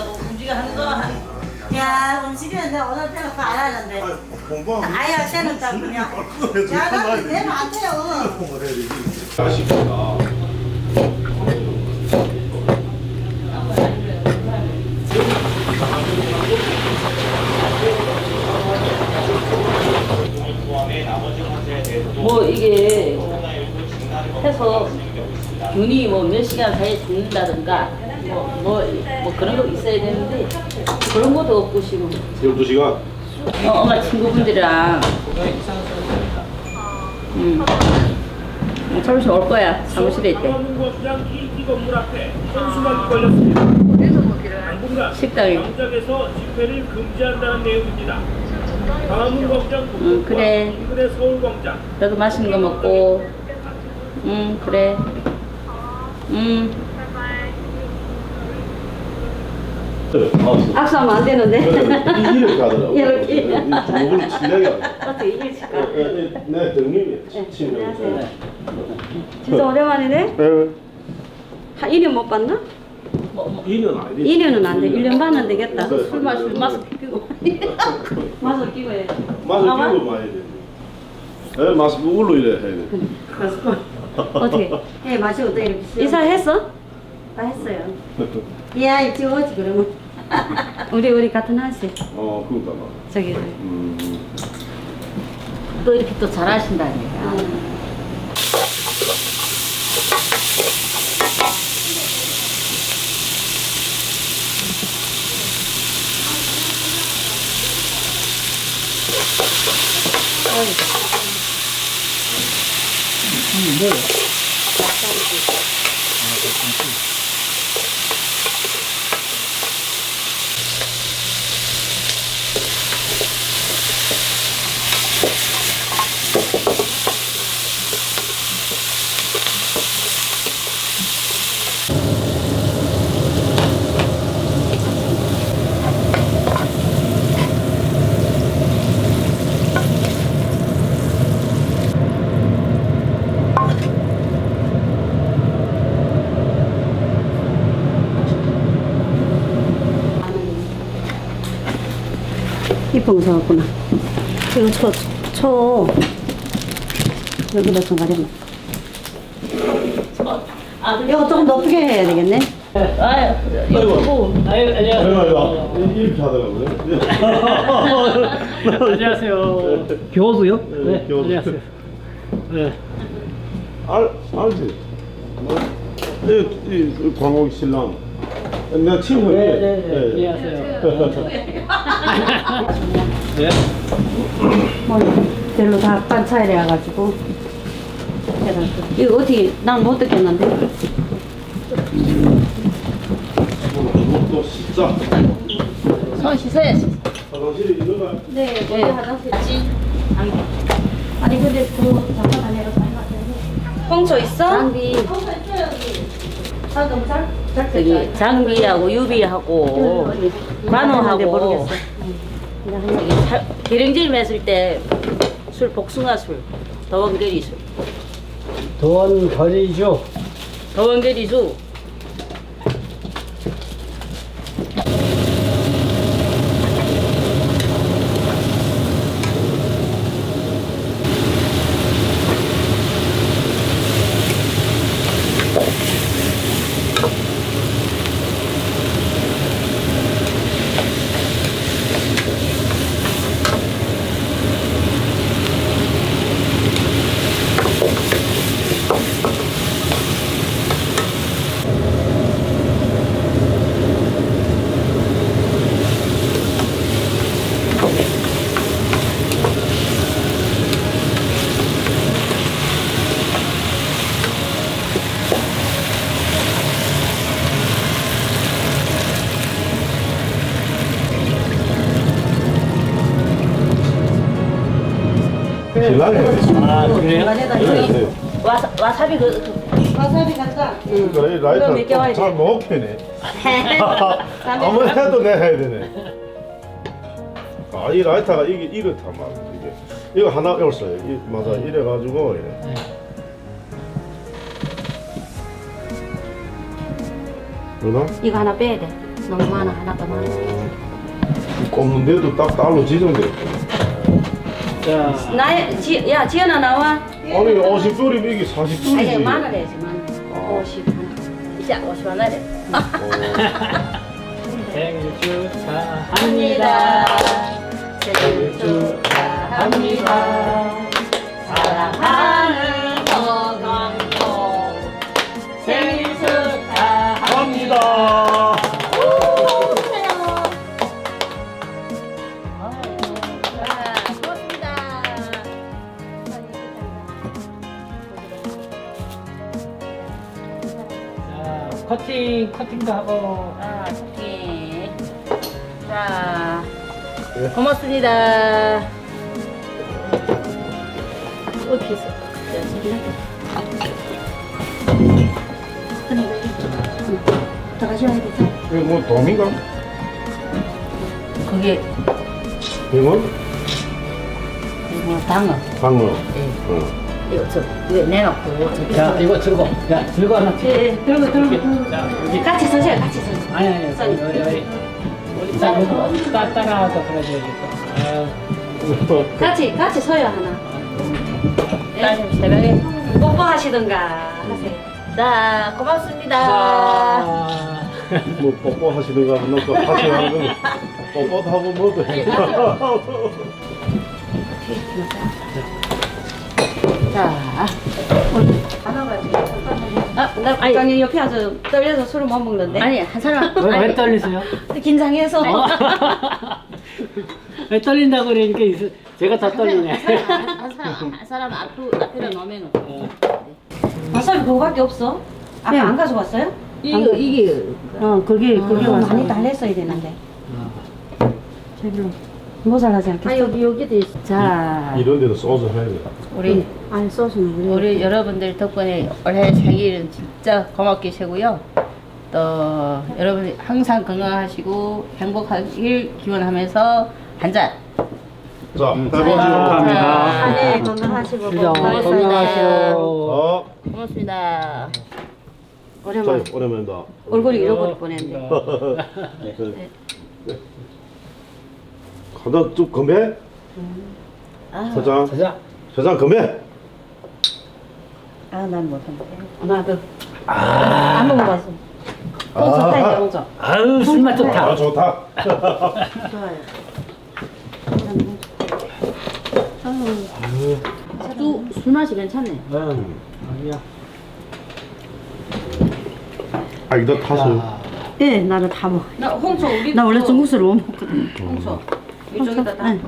한다고 움직여 하는 거 한- 야 음식은 내가 오늘 때는 가야 하는데 공부하면 아예 할 때는 다 그냥 야 나도 내면 안 돼요 공부를 해야 되지. 아쉽다. 뭐 이게 해서 균이 뭐 몇 시간 사이에 죽는다든가 뭐, 뭐, 뭐 그런 거 있어야 되는데 그런 것도 없고 지금 12시간. 어, 엄마 친구분들이랑 음. 잠시 올 거야 사무실에 있대 광문고시장 1기 건물 앞에 현수막이 걸렸습니다. 당분간 식당에 광장에서 집회를 금지한다는 내용입니다. 광화문 광장 응, 그래. 인근의 서울 광장 너도 맛있는 거 먹고 응 그래 응 아, 악수하면 안 되는데 이렇게 하더라고. 이렇게. 중국을 친하게 하더라고. 어떻게 이길 칠까 네, 등님이 친구. 진짜 오랜만이네? 네. 한 1년 못 봤나? 이는 아니지. 2년은 안 돼. 1년 반은 되겠다. 네. 술 마시면 마스크 끼고 마스크 끼고 해. 맛을 끼고 많이 되지. 네, 맛을 울로 이래 해야 돼. 어떻게? 해, 맛이 어때? 이렇게. 이사했어? 다 했어요. 야 이제 오지 그러면 우리, 우리 같은 한시. 어, 그러니까 막. 저기. 음. 또 이렇게 또 잘하신다니까 이쁜 거 사왔구나. 이거 쳐, 쳐. 여기다 좀 가려면. 이거 조금 높게 해야 되겠네. 아유 이거 아유 안녕하세요 내가 이렇게 하더라고요. 안녕하세요. 교수요? 네, 교수. 안녕하세요. 네. 알, 알지? 뭐, 이, 이, 광옥 신랑. 내가 친형이. 네, 네, 네. 안녕하세요. 네. 뭐, 별로 다 반차이래 가지고. 이거 어떻게, 난 못 듣겠는데. 또 진짜. 손 씻어야지 화장실에 거 네, 네. 화장실. 아니, 근데 그거 잠깐 다녀서 홍초 있어? 장비. 저기 장비하고 유비하고 관호하고 모르겠어. 저기 사- 기름질 맸을 때 술 복숭아 술 더원계리 술돈 버리죠. 더원계리 술 신랑이. 아? 네. 와사, 와사비 그, 그 와사비 갖다 그러니까 이 이거 몇 개월 라이터 잘못 펴네. 아무 해도 내 해야 되네. 아, 이 라이터가 이게 이렇다 막 이게 이거 하나 였어요. 이 맞아 이래 가지고. 그러나? 이거 하나 빼야 돼. 너무 많아 하나가 많아. 꼽는데도 딱 딸로 지정돼 자, 나야 지, 야 지연아 나와. 아니 50줄이면 이게 40줄이지 아니 만원 해야지 만 원. 50 하나. 이제 50 하나 돼. 생일 축하합니다. 생일 축하합니다. 고맙습니다. 어떻게 했어? 이거 뭐 도민가? 거기에 이건? 뭐 방어. 방어 예. 어. 이거 저 내놓고 저기. 자, 이거 들고. 야, 들고 하나. 예, 예, 들고 들고. 자, 여기. 같이 서세요, 같이 서세요. 아니, 아니, 선이. 우리, 이거 따, 따라와서 그래야겠다. 같이 같이 서요 하나. 네, 새벽에 뽀뽀하시던가 하세요. 자, 고맙습니다. 자, 뭐 뽀뽀 하시는가 하면 또 하세요 하는 거 뽀뽀도 하고 뭐도 해 아, 나 아니 옆에 아주 떨려서 술을 못 먹는데. 아니 한 사람. 왜, 왜 떨리세요? 긴장해서. 왜 떨린다고 그러니까 있- 제가 더 떨리네. 한 사람 한 사람 앞으로 앞에다 놓으면. 와사비 그거밖에 없어? 아까 안 가져왔어요? 이거 이게 어, 그게 그게 많이 달랬어야 되는데. 저기로 모자라지 않겠어? 아 여기 여기도 있어. 자, 이런 데도 소주 해야 돼 우리 아니 소스는 우리 우리 여러분들 덕분에 올해 생일은 진짜 고맙게 세고요. 또 여러분이 항상 건강하시고 행복하길 기원하면서 한 잔. 자 음, 해보죠 감사합니다. 네, 건강하시고 건강하시오. 어, 고맙습니다. 자 오랜만 오랜만이다 얼굴이 잃어버릴 뻔했네. 네. 가다 쭉 건배 서장 자, 서장 건배 아난 못한다. 나도 안 먹어봤어. 홍수 타이다 홍수. 아유 술맛 아 좋다. 좋다 또술 맛이 괜찮네. 응. 아니야. 아 이거 자, 예, 나는 다 먹어. 나 홍초 우리 나 원래 중국수를 못 먹거든. 홍초 이쪽에다 다. 응.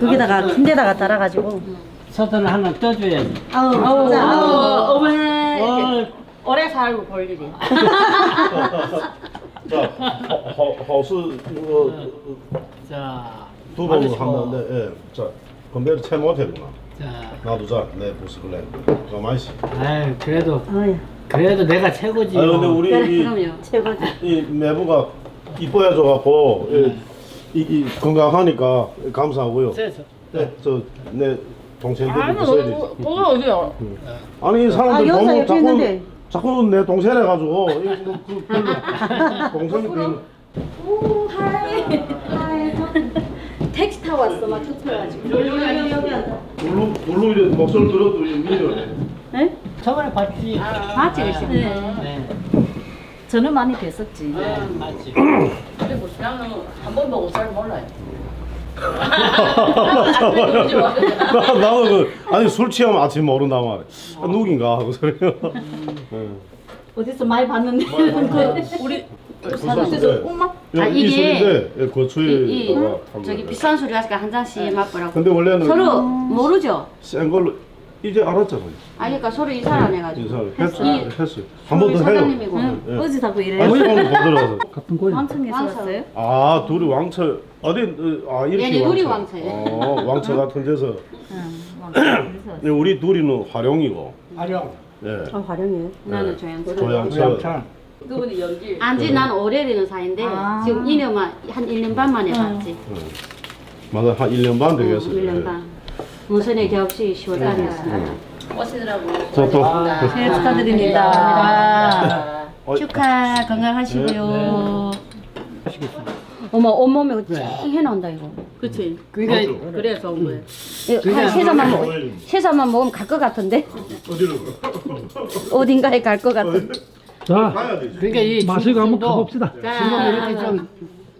거기다가 흰데다가 달아가지고. 서서는 하나 떠줘야지. 아우, 아우, 어, 어머니 어, 오래 살고 볼 일이. 자 허- 허- 허수 어, 자, 두 번으로 받으시고. 하면 돼. 예. 자 건배를 채 못했구나 자, 나도 자내 부스클레 가만있어 아유 그래도 어이. 그래도 내가 최고지. 아니 근데 우리 그래, 이, 그럼요. 최고지. 이 매부가 이뻐해줘갖고 이, 이, 이 건강하니까 감사하고요 그래서 네, 저내 동생들이 아니 있어야 되지 너무 어디야? 아니 이 사람들 아, 여기서 너무 옆에 자꾸 있는데. 자꾸 내 동생해 가지고 이거 뭐 그, 별로 동생이 오, 하이. 하이. 택시 타고 왔어, 막 쫓아가지고. 여기, 여기, 여기 앉아. 놀러 놀러 이래 목소리 들어도 이제 미녀네 네? 저번에 봤지. 맞지, 그치? 네. 네. 저는 많이 뵀었지. 네, 맞지. 그리고 나는 한 번도 옷잘 몰라요. 나 나도 그 아니 술 취하면 아침 모른단 말이야 아, 누군가 하고 소리 어디서 많이 봤는데. 우리 부산인데 엄마? 아 아, 이게 술인데 예, 그 이, 이 저기 비싼 소리 하니까 한 잔씩 맛보라고. 근데 원래는 서로 모르죠. 센 걸로 이제 알았잖아요 아니 그러니까 서로 이사 안 해가지고. 인사를 했어요 이- 했어요 한번더 해요 사장님이고. 예. 어디서 그 아니 이래요? 처음 보더라서 같은 꼴. 왕청에서 왕청. 왔어요? 아 둘이 왕처 어디 어, 아 이렇게 얘네 둘이 왕처. 왕처예요. 어, 왕처 같은 데서 응, 왕청에서. 네, 우리 둘이는 화룡이고 아령. 예 아, 화령이에요? 나는 조양수. 조양처. 두 분이 연기. 안지 난 오래되는 사이인데 아. 지금 2년만 한 1년 반 만에 봤지. 맞아 한 1년 반 되겠어요 예. 1년 반. 무선의 개업식 10월 달이었습니다. 오시더라고. 자, 또. 고맙습니다. 생일 축하드립니다. 감사합니다. 어, 축하 건강하시고요. 어머 온몸에 쨍 해나온다 이거. 그치. 그러니까 그래서 온 거예요. 이거 그냥 한 세 잔만 먹 세 잔만 먹으면 갈 것 같은데 어디로? 어딘가에 갈 것 같은. 자, 가야 되지. 그러니까 이 마시고 한번 가봅시다. 지금 이렇게 좀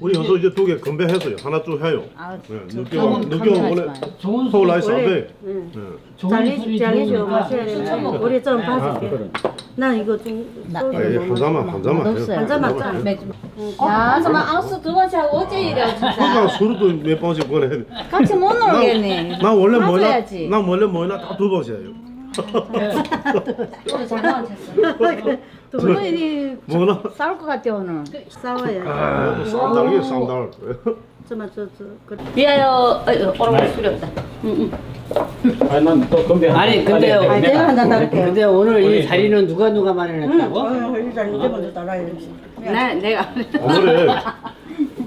우리 연서 이제 두 개 건배했어요. 하나 쭉 해요. 아, 네, 저 늦게 와. 늦게 와. 원래 마요. 좋은 서울 소리 라이스 안 돼. 응. 네. 잘해줘 들으니까 마셔야 되는데 우리 좀 봐줄게. 난 이거 좀 소주 아니, 한 잔만 한 잔만 해요. 한 잔만 짜. 야, 정말 아우스 두 번째 하고 어째 이래 진짜. 그러니까 술도 몇 번씩 보내. 같이 못 놀겠네. 난 원래 뭐나. 난 원래 뭐나 다 두 번씩 해요. 잤어. 두 분이 뭐나? 싸울 것 같아 오늘. 싸워야. 아, 쌈달게 쌈달. 저만 저 저 그래. 미아요. 오라고 술이 없다. 응, 응. 아니 난 또 건배 아니 근데요 아니, 내가 한잔 따를게요. 근데 오늘 이 자리는 누가 누가 마련했다고? 어, 이제 먼저 따라야지. 나 내가 오늘에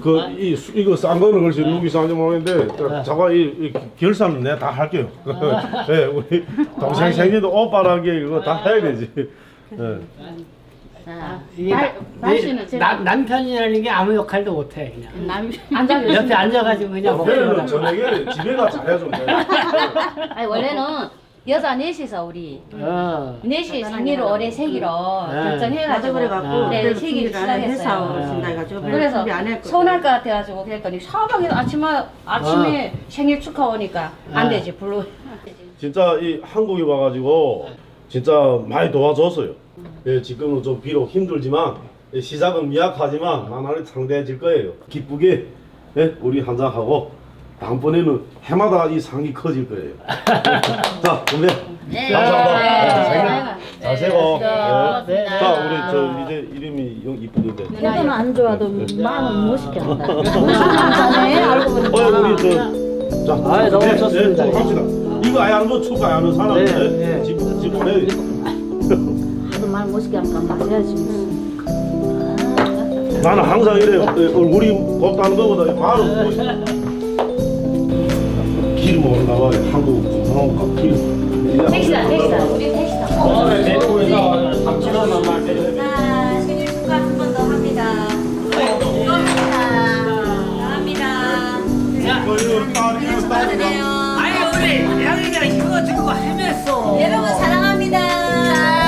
그이 이거 싼 거는 글쎄 누구 싼지 모르겠는데 저거 이, 이 결산은 내가 다 할게요. 예, 우리 동생 생일도 오빠라게 이거 다 해야 되지. 예. 자, 이게 날- 나, 날씨는 내- 나, 남편이라는 게 아무 역할도 못해 그냥. 남 앉아 옆에 앉아가지고 그냥 먹고 그러는 거야. 저녁에 집에 가 잘해줘. 아니 원래는 여자 넷이서 우리 어. 넷이 생일을 올해 생일로 네. 결정해가지고 그래갖고 네, 그래서 생일 시작했어요. 오신다 해가지고 그래서 서운할 것 같아가지고 그랬더니 사방에서 아침에 아침에 생일 축하 오니까 안 네. 되지 불러. 진짜 이 한국에 와가지고 진짜 많이 도와줬어요. 예, 지금은 좀 비록 힘들지만 예, 시작은 미약하지만 나날이 상대해질 거예요. 기쁘게 예, 우리 한잔 하고 다음번에는 해마다 이 상이 커질 거예요. 자, 근데 네. 감사합니다. 네. 네. 잘 세고. 네. 네. 자, 우리 저 이제 이름이 영 이쁘던데. 태도는 안 좋아도 마음은 멋있게 한다. 멋있네 알고 보니까. 어, 우리 저 자, 아이, 너무 네, 좋습니다. 네, 좀 합시다. 이거 아예 하는 거 축구 아예 하는 사람 네, 네, 네. 집, 집 보내. 나도 말 멋있게 하니까 마셔야지. 나는 항상 이래 어, 얼굴이 곱다는 것보다 바로 올라와 한국 한국 기름. 택시다 택시다 우리 택시다. 처음에 대구에서 3천 원만 내자 생일 축하 한 번더 합니다. 감사합니다. 축하드려요. 아니 우리 양이가 이거 저거 헤맸어 여러분 사랑합니다.